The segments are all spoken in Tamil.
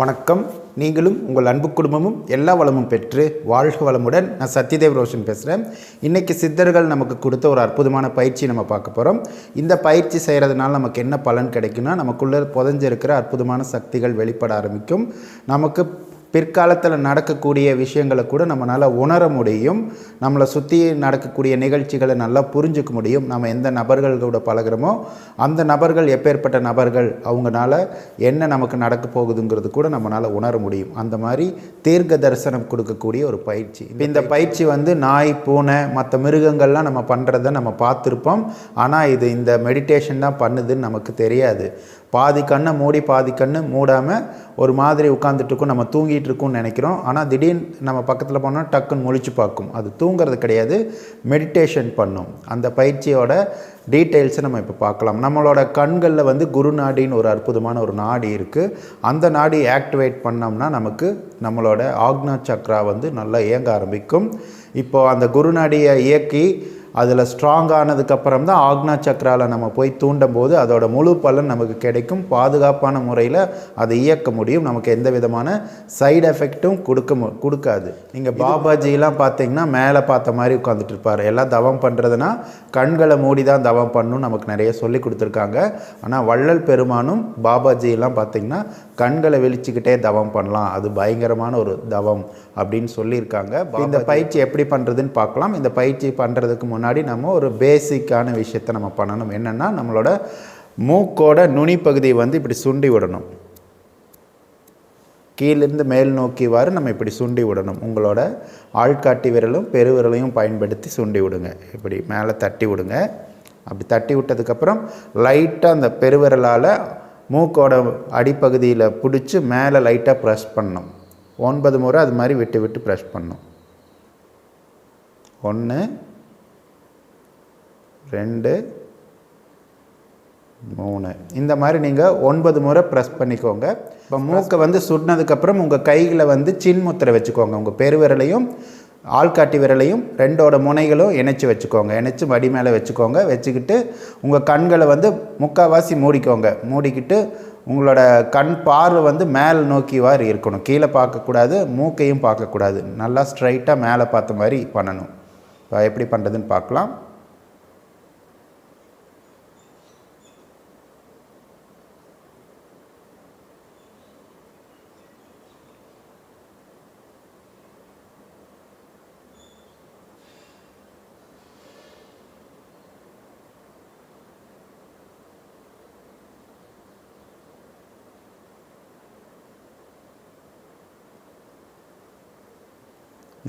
வணக்கம். நீங்களும் உங்கள் அன்பு குடும்பமும் எல்லா வளமும் பெற்று வாழ்க வளமுடன். நான் சத்யதேவ் ரோஷன் பேசுகிறேன் இன்றைக்கி சித்தர்கள் நமக்கு கொடுத்த ஒரு அற்புதமான பயிற்சி நம்ம பார்க்க போகிறோம் இந்த பயிற்சி செய்கிறதுனால நமக்கு என்ன பலன் கிடைக்குன்னா நமக்குள்ளே புதஞ்சிருக்கிற அற்புதமான சக்திகள் வெளிப்பட ஆரம்பிக்கும். நமக்கு பிற்காலத்தில் நடக்கக்கூடிய விஷயங்களை கூட நம்மளால் உணர முடியும். நம்மளை சுற்றி நடக்கக்கூடிய நிகழ்ச்சிகளை நல்லா புரிஞ்சுக்க முடியும். நம்ம எந்த நபர்கள் கூட பழகுறோமோ அந்த நபர்கள் எப்பேற்பட்ட நபர்கள் அவங்களால என்ன நமக்கு நடக்க போகுதுங்கிறது கூட நம்மளால் உணர முடியும். அந்த மாதிரி தீர்க்க தரிசனம் கொடுக்கக்கூடிய ஒரு பயிற்சி. இந்த பயிற்சி வந்து நாய் பூனை மற்ற மிருகங்கள்லாம் நம்ம பண்ணுறத நம்ம பார்த்துருப்போம். ஆனால் இது இந்த மெடிடேஷன் தான் பண்ணுதுன்னு நமக்கு தெரியாது. பாதி கண்ணை மூடி பாதி கண்ணு மூடாமல் ஒரு மாதிரி உட்காந்துட்டுருக்கும் நம்ம தூங்கிட்டு இருக்கோம்னு நினைக்கிறோம். ஆனால் திடீர்னு நம்ம பக்கத்தில் போனால் டக்குன்னு முழிச்சு பார்க்கும். அது தூங்குறது கிடையாது. மெடிடேஷன் பண்ணும். அந்த பயிற்சியோட டீட்டெயில்ஸை நம்ம இப்போ பார்க்கலாம். நம்மளோட கண்களில் வந்து குரு நாடின்னு ஒரு அற்புதமான ஒரு நாடி இருக்குது அந்த நாடி ஆக்டிவேட் பண்ணோம்னா நமக்கு நம்மளோட ஆக்னா சக்ரா வந்து நல்லா இயங்க ஆரம்பிக்கும். இப்போது அந்த குருநாடியை இயக்கி அதில் ஸ்ட்ராங் ஆனதுக்கப்புறம் தான் ஆக்னா சக்கராவில் நம்ம போய் தூண்டும் போது அதோட முழு பலன் நமக்கு கிடைக்கும். பாதுகாப்பான முறையில் அதை இயக்க முடியும். நமக்கு எந்த விதமான சைடு எஃபெக்ட்டும் கொடுக்க மு கொடுக்காது. நீங்கள் பாபாஜிலாம் பார்த்தீங்கன்னா மேலே பார்த்த மாதிரி உட்காந்துட்டு இருப்பார். எல்லாம் தவம் பண்ணுறதுனா கண்களை மூடி தான் தவம் பண்ணணும் நமக்கு நிறைய சொல்லி கொடுத்துருக்காங்க. ஆனால் வள்ளல் பெருமானும் பாபாஜியெல்லாம் பார்த்தீங்கன்னா கண்களை வெளிச்சிக்கிட்டே தவம் பண்ணலாம். அது பயங்கரமான ஒரு தவம் அப்படின்னு சொல்லியிருக்காங்க. இந்த பயிற்சி எப்படி பண்ணுறதுன்னு பார்க்கலாம். இந்த பயிற்சி பண்ணுறதுக்கு முன்னாடி முன்னாடி நம்ம ஒரு பேசிக்கான விஷயத்தை நம்ம பண்ணணும். என்னென்னா நம்மளோட மூக்கோட நுனி பகுதியை வந்து இப்படி சுண்டி விடணும். கீழிருந்து மேல் நோக்கிவாறு நம்ம இப்படி சுண்டி விடணும். உங்களோட ஆள்காட்டி விரலும் பெருவிரலையும் பயன்படுத்தி சுண்டி விடுங்க. இப்படி மேலே தட்டி விடுங்க. அப்படி தட்டி விட்டதுக்கப்புறம் லைட்டாக அந்த பெருவிரலால் மூக்கோட அடிப்பகுதியில் பிடிச்சி மேலே லைட்டாக ப்ரெஸ் பண்ணணும். ஒன்பது முறை அது மாதிரி விட்டு விட்டு ப்ரெஷ் பண்ணணும். ஒன்று ரெண்டு மூணு. இந்த மாதிரி நீங்கள் ஒன்பது முறை ப்ரெஸ் பண்ணிக்கோங்க. இப்போ மூக்கை வந்து சுடினதுக்கப்புறம் உங்கள் கைகளை வந்து சின்முத்திரை வச்சுக்கோங்க. உங்கள் பெருவிரலையும் ஆள்காட்டி விரலையும் ரெண்டோட முனைகளும் இணைச்சி வச்சுக்கோங்க. இணைச்சி மடி மேலே வச்சுக்கோங்க. வச்சுக்கிட்டு உங்கள் கண்களை வந்து முக்கால்வாசி மூடிக்கோங்க. மூடிக்கிட்டு உங்களோட கண் பார்வை வந்து மேல் நோக்கிவாறு இருக்கணும். கீழே பார்க்கக்கூடாது மூக்கையும் பார்க்கக்கூடாது. நல்லா ஸ்ட்ரைட்டாக மேலே பார்த்த மாதிரி பண்ணணும். இப்போ எப்படி பண்ணுறதுன்னு பார்க்கலாம்.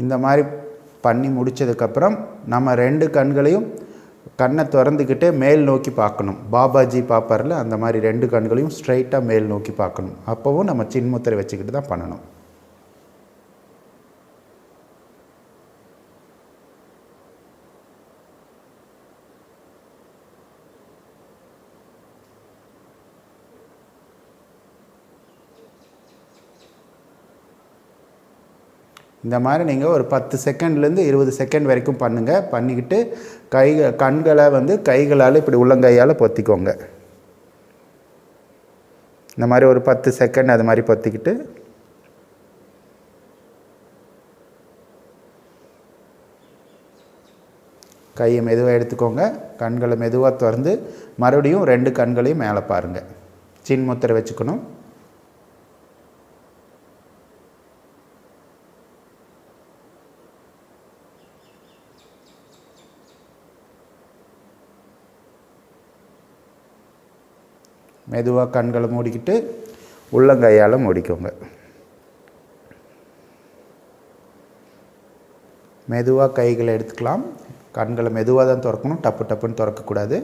இந்த மாதிரி பண்ணி முடித்ததுக்கப்புறம் நம்ம ரெண்டு கண்களையும் கண்ணை திறந்துக்கிட்டே மேல் நோக்கி பார்க்கணும். பாபாஜி பாப்பாரில் அந்த மாதிரி ரெண்டு கண்களையும் ஸ்ட்ரைட்டாக மேல் நோக்கி பார்க்கணும். அப்போவும் நம்ம சின்முத்திரை வச்சுக்கிட்டு தான் பண்ணணும். இந்த மாதிரி நீங்கள் ஒரு பத்து செகண்ட்லேருந்து இருபது செகண்ட் வரைக்கும் பண்ணுங்கள் பண்ணிக்கிட்டு கை கண்களை வந்து கைகளால் இப்படி உள்ளங்கையால் பொத்திக்கோங்க. இந்த மாதிரி ஒரு பத்து செகண்ட் அது மாதிரி பொத்திக்கிட்டு. கையை மெதுவாக எடுத்துக்கோங்க. கண்களை மெதுவாக திறந்து மறுபடியும் ரெண்டு கண்களையும் மேலே பாருங்கள் சின்முத்திரை வச்சுக்கணும். மெதுவாக கண்களை மூடிக்கிட்டு உள்ளங்கையால் மூடிக்கோங்க. மெதுவாக கைகளை எடுத்துக்கலாம். கண்களை மெதுவாக தான் திறக்கணும். டப்பு டப்புன்னு திறக்கக்கூடாது.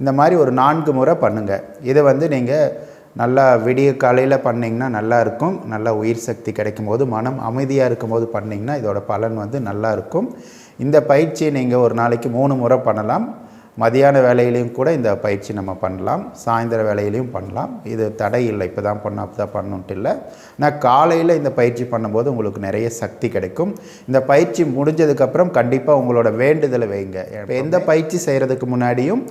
இந்த மாதிரி ஒரு நான்கு முறை பண்ணுங்கள் இதை வந்து நீங்கள் நல்லா விடிய காலையில் பண்ணிங்கன்னா நல்லாயிருக்கும் நல்லா உயிர் சக்தி கிடைக்கும் போது மனம் அமைதியாக இருக்கும் போது பண்ணிங்கன்னா இதோட பலன் வந்து நல்லா இருக்கும். இந்த பயிற்சியை நீங்கள் ஒரு நாளைக்கு மூணு முறை பண்ணலாம். மதியான வேலையிலையும் கூட இந்த பயிற்சி நம்ம பண்ணலாம். சாயந்தர வேலையிலையும் பண்ணலாம். இது தடை இல்லை. இப்போ தான் பண்ண அப்போ தான் பண்ணணுன்ட்டு இல்லை. நான் காலையில் இந்த பயிற்சி பண்ணும்போது உங்களுக்கு நிறைய சக்தி கிடைக்கும். இந்த பயிற்சி முடிஞ்சதுக்கப்புறம் கண்டிப்பாக உங்களோட வேண்டுதலை வைங்க. எந்த பயிற்சி செய்கிறதுக்கு முன்னாடியும்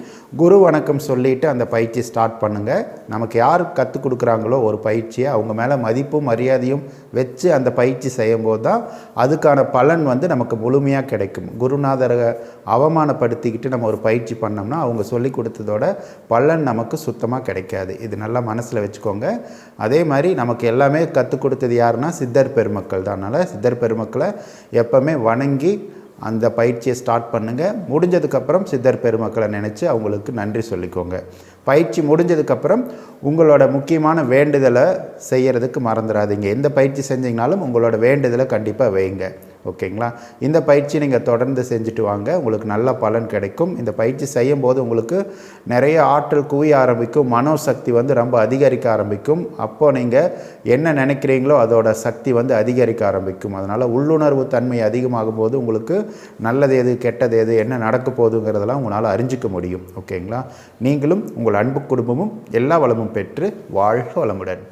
குரு வணக்கம் சொல்லிட்டு அந்த பயிற்சி ஸ்டார்ட் பண்ணுங்கள் நமக்கு யார் கற்றுக் கொடுக்குறாங்களோ ஒரு பயிற்சியை அவங்க மேலே மதிப்பும் மரியாதையும் வச்சு அந்த பயிற்சி செய்யும்போது தான் அதுக்கான பலன் வந்து நமக்கு முழுமையாக கிடைக்கும். குருநாதரை அவமானப்படுத்திக்கிட்டு நம்ம ஒரு பயிற்சி பண்ணோம்னா அவங்க சொல்லி கொடுத்ததோட பலன் நமக்கு சுத்தமாக கிடைக்காது. இது நல்லா மனசில் வச்சுக்கோங்க. அதே மாதிரி நமக்கு எல்லாமே கற்றுக் கொடுத்தது யாருன்னா சித்தர் பெருமக்கள் தான். அதனால் சித்தர் பெருமக்களை எப்போவுமே வணங்கி அந்த பயிற்சியை ஸ்டார்ட் பண்ணுங்கள் முடிஞ்சதுக்கப்புறம் சித்தர் பெருமக்களை நினச்சி அவங்களுக்கு நன்றி சொல்லிக்கோங்க. பயிற்சி முடிஞ்சதுக்கப்புறம் உங்களோட முக்கியமான வேண்டுதலை செய்கிறதுக்கு மறந்துடாதீங்க. எந்த பயிற்சி செஞ்சீங்கனாலும் உங்களோட வேண்டுதலை கண்டிப்பாக வைங்க. ஓகேங்களா? இந்த பயிற்சி நீங்கள் தொடர்ந்து செஞ்சுட்டு வாங்க. உங்களுக்கு நல்ல பலன் கிடைக்கும். இந்த பயிற்சி செய்யும் போது உங்களுக்கு நிறைய ஆற்றல் குவிய ஆரம்பிக்கும். மனோசக்தி வந்து ரொம்ப அதிகரிக்க ஆரம்பிக்கும். அப்போது நீங்கள் என்ன நினைக்கிறீங்களோ அதோட சக்தி வந்து அதிகரிக்க ஆரம்பிக்கும். அதனால் உள்ளுணர்வு தன்மை அதிகமாகும் போது உங்களுக்கு நல்லது எது கெட்டது எது என்ன நடக்க போகுதுங்கிறதெல்லாம் உங்களால் அறிஞ்சிக்க முடியும். ஓகேங்களா? நீங்களும் உங்கள் அன்பு குடும்பமும் எல்லா வளமும் பெற்று வாழ்க வளமுடன்.